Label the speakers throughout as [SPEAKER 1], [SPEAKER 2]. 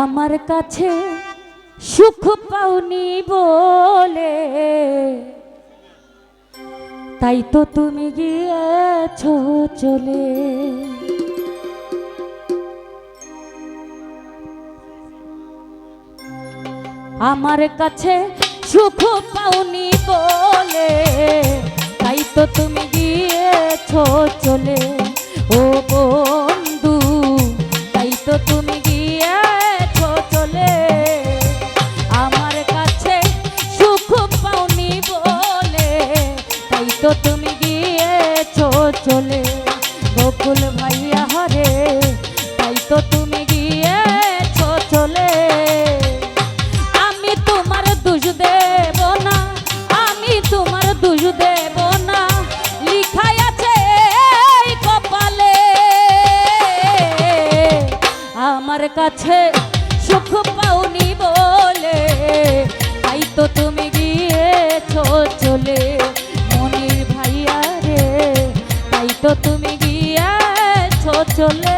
[SPEAKER 1] আমার কাছে সুখ পাওনি বলে। তাই তো তুমি গিয়েছ চলে। আমার কাছে সুখ পাওনি বলে। তাই তো তুমি গিয়েছ চলে। কাছে সুখ পাওনি বলে, তাই তো তুমি গিয়েছ চলে মনির ভাইয়া রে। তাই তো তুমি গিয়েছ চলে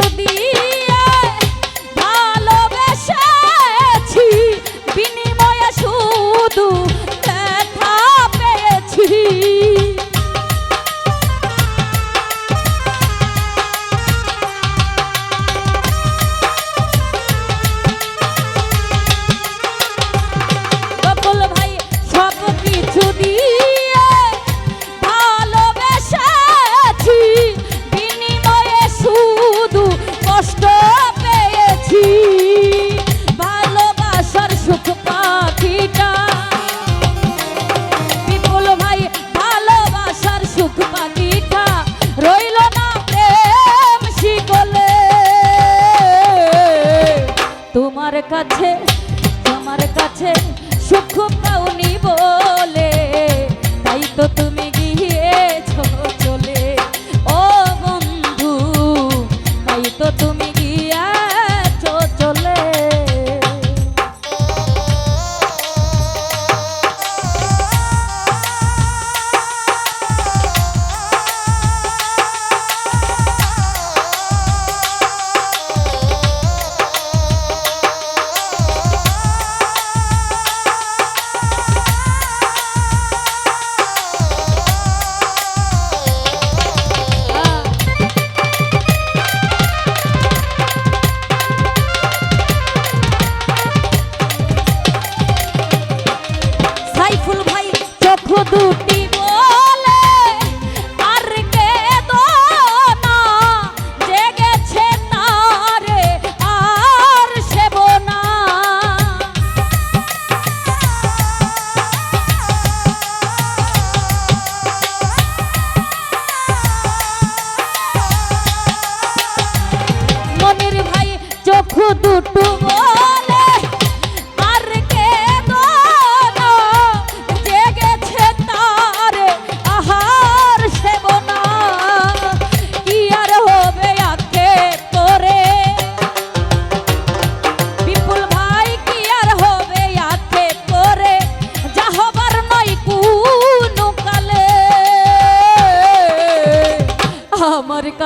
[SPEAKER 1] to তোমার কাছে তোমার কাছে সুখ পাওনি বলে। তাই তো তুমি দুটি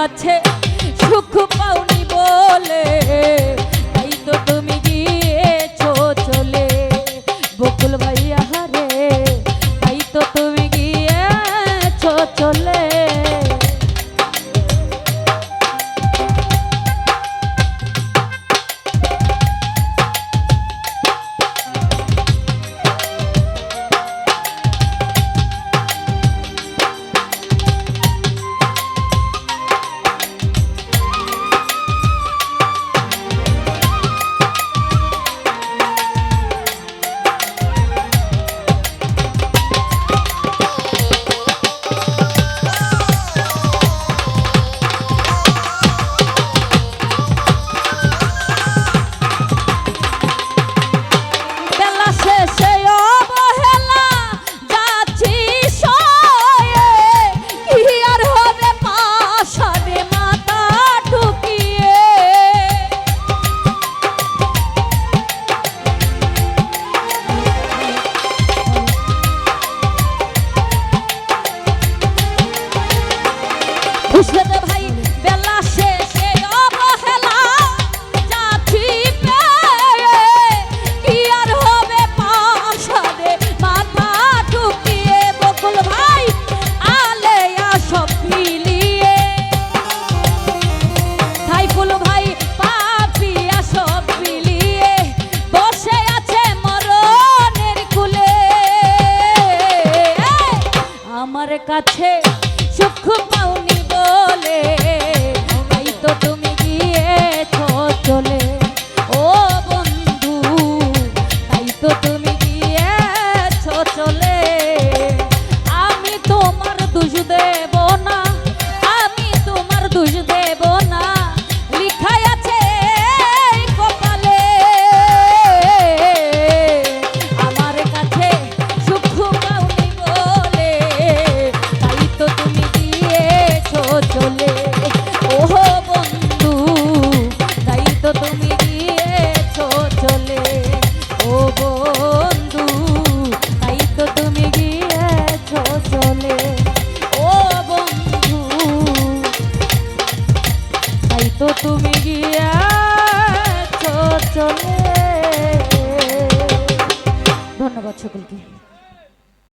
[SPEAKER 1] যাচ্ছে রেখো চলে